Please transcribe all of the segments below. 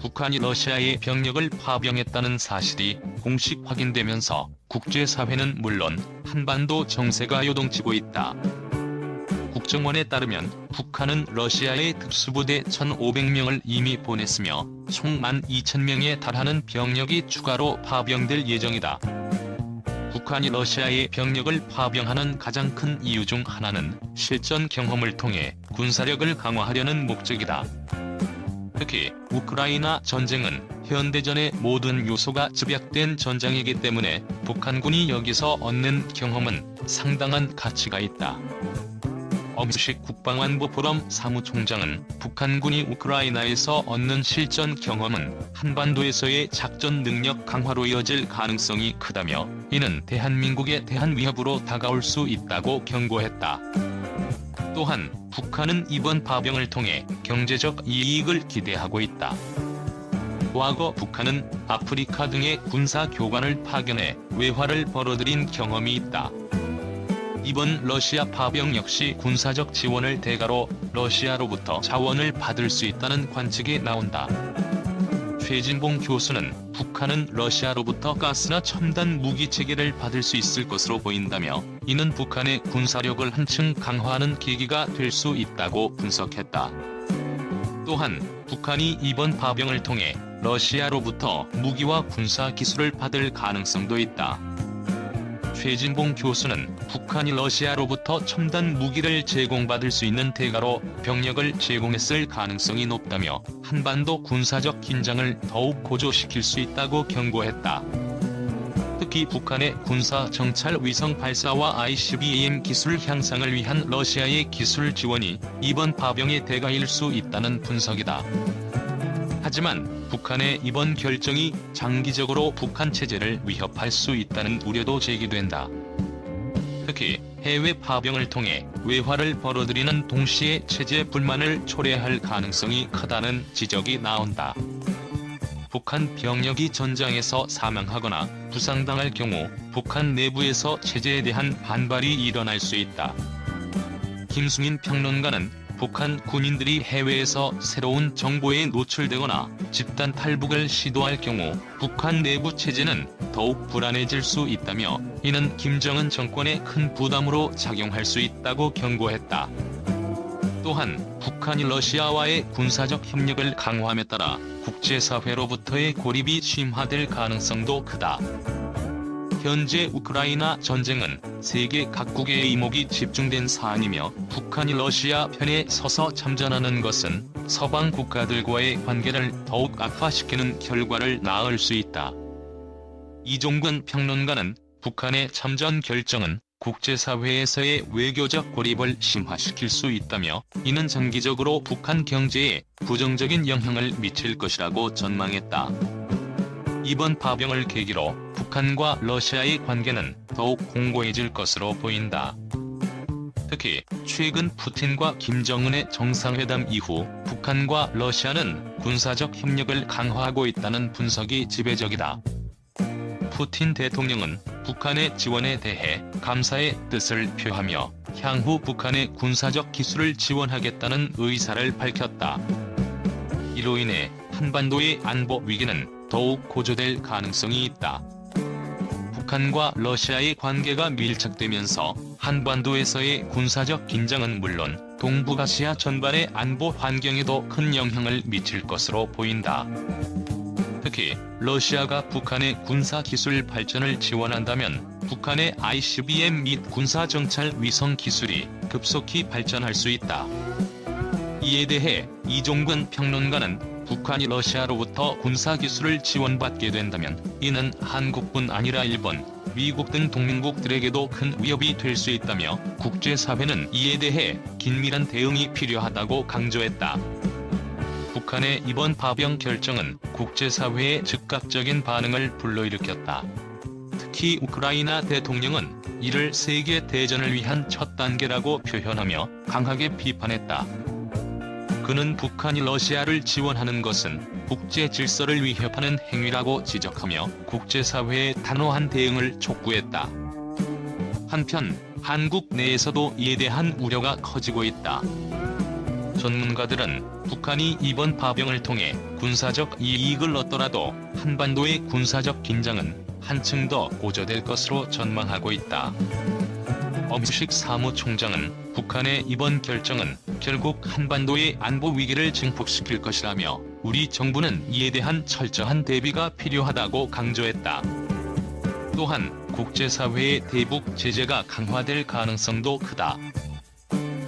북한이 러시아의 병력을 파병했다는 사실이 공식 확인되면서 국제사회는 물론 한반도 정세가 요동치고 있다. 국정원에 따르면 북한은 러시아의 특수부대 1,500명을 이미 보냈으며 총 12,000명에 달하는 병력이 추가로 파병될 예정이다. 북한이 러시아의 병력을 파병하는 가장 큰 이유 중 하나는 실전 경험을 통해 군사력을 강화하려는 목적이다. 특히 우크라이나 전쟁은 현대전의 모든 요소가 집약된 전장이기 때문에 북한군이 여기서 얻는 경험은 상당한 가치가 있다. 엄식 국방안보 포럼 사무총장은 북한군이 우크라이나에서 얻는 실전 경험은 한반도에서의 작전 능력 강화로 이어질 가능성이 크다며 이는 대한민국에 대한 위협으로 다가올 수 있다고 경고했다. 또한 북한은 이번 파병을 통해 경제적 이익을 기대하고 있다. 과거 북한은 아프리카 등의 군사 교관을 파견해 외화를 벌어들인 경험이 있다. 이번 러시아 파병 역시 군사적 지원을 대가로 러시아로부터 자원을 받을 수 있다는 관측이 나온다. 최진봉 교수는 북한은 러시아로부터 가스나 첨단 무기 체계를 받을 수 있을 것으로 보인다며 이는 북한의 군사력을 한층 강화하는 계기가 될 수 있다고 분석했다. 또한 북한이 이번 파병을 통해 러시아로부터 무기와 군사 기술을 받을 가능성도 있다. 최진봉 교수는 북한이 러시아로부터 첨단 무기를 제공받을 수 있는 대가로 병력을 제공했을 가능성이 높다며 한반도 군사적 긴장을 더욱 고조시킬 수 있다고 경고했다. 특히 북한의 군사 정찰 위성 발사와 ICBM 기술 향상을 위한 러시아의 기술 지원이 이번 파병의 대가일 수 있다는 분석이다. 하지만 북한의 이번 결정이 장기적으로 북한 체제를 위협할 수 있다는 우려도 제기된다. 특히 해외 파병을 통해 외화를 벌어들이는 동시에 체제 불만을 초래할 가능성이 크다는 지적이 나온다. 북한 병력이 전장에서 사망하거나 부상당할 경우 북한 내부에서 체제에 대한 반발이 일어날 수 있다. 김승인 평론가는 북한 군인들이 해외에서 새로운 정보에 노출되거나 집단 탈북을 시도할 경우 북한 내부 체제는 더욱 불안해질 수 있다며 이는 김정은 정권에 큰 부담으로 작용할 수 있다고 경고했다. 또한 북한이 러시아와의 군사적 협력을 강화함에 따라 국제사회로부터의 고립이 심화될 가능성도 크다. 현재 우크라이나 전쟁은 세계 각국의 이목이 집중된 사안이며 북한이 러시아 편에 서서 참전하는 것은 서방 국가들과의 관계를 더욱 악화시키는 결과를 낳을 수 있다. 이종근 평론가는 북한의 참전 결정은 국제사회에서의 외교적 고립을 심화시킬 수 있다며 이는 장기적으로 북한 경제에 부정적인 영향을 미칠 것이라고 전망했다. 이번 파병을 계기로 북한과 러시아의 관계는 더욱 공고해질 것으로 보인다. 특히 최근 푸틴과 김정은의 정상회담 이후 북한과 러시아는 군사적 협력을 강화하고 있다는 분석이 지배적이다. 푸틴 대통령은 북한의 지원에 대해 감사의 뜻을 표하며 향후 북한의 군사적 기술을 지원하겠다는 의사를 밝혔다. 이로 인해 한반도의 안보 위기는 더욱 고조될 가능성이 있다. 북한과 러시아의 관계가 밀착되면서 한반도에서의 군사적 긴장은 물론 동북아시아 전반의 안보 환경에도 큰 영향을 미칠 것으로 보인다. 특히 러시아가 북한의 군사 기술 발전을 지원한다면 북한의 ICBM 및 군사 정찰 위성 기술이 급속히 발전할 수 있다. 이에 대해 이종근 평론가는 북한이 러시아로부터 군사 기술을 지원받게 된다면 이는 한국뿐 아니라 일본, 미국 등 동맹국들에게도 큰 위협이 될 수 있다며 국제사회는 이에 대해 긴밀한 대응이 필요하다고 강조했다. 북한의 이번 파병 결정은 국제사회의 즉각적인 반응을 불러일으켰다. 특히 우크라이나 대통령은 이를 세계 대전을 위한 첫 단계라고 표현하며 강하게 비판했다. 그는 북한이 러시아를 지원하는 것은 국제 질서를 위협하는 행위라고 지적하며 국제사회의 단호한 대응을 촉구했다. 한편 한국 내에서도 이에 대한 우려가 커지고 있다. 전문가들은 북한이 이번 파병을 통해 군사적 이익을 얻더라도 한반도의 군사적 긴장은 한층 더 고조될 것으로 전망하고 있다. 엄식 사무총장은 북한의 이번 결정은 결국 한반도의 안보 위기를 증폭시킬 것이라며 우리 정부는 이에 대한 철저한 대비가 필요하다고 강조했다. 또한 국제사회의 대북 제재가 강화될 가능성도 크다.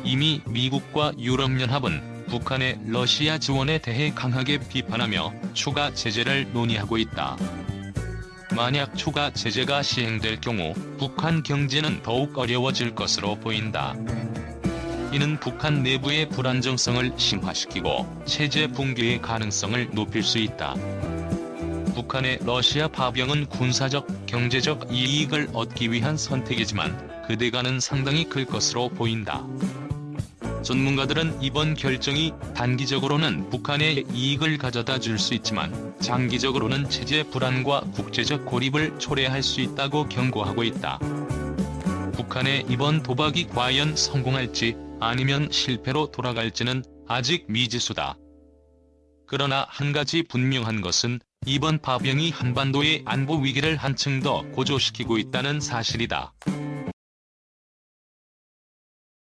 이미 미국과 유럽연합은 북한의 러시아 지원에 대해 강하게 비판하며 추가 제재를 논의하고 있다. 만약 추가 제재가 시행될 경우 북한 경제는 더욱 어려워질 것으로 보인다. 이는 북한 내부의 불안정성을 심화시키고 체제 붕괴의 가능성을 높일 수 있다. 북한의 러시아 파병은 군사적, 경제적 이익을 얻기 위한 선택이지만 그 대가는 상당히 클 것으로 보인다. 전문가들은 이번 결정이 단기적으로는 북한의 이익을 가져다 줄 수 있지만 장기적으로는 체제 불안과 국제적 고립을 초래할 수 있다고 경고하고 있다. 북한의 이번 도박이 과연 성공할지 아니면 실패로 돌아갈지는 아직 미지수다. 그러나 한 가지 분명한 것은 이번 파병이 한반도의 안보 위기를 한층 더 고조시키고 있다는 사실이다.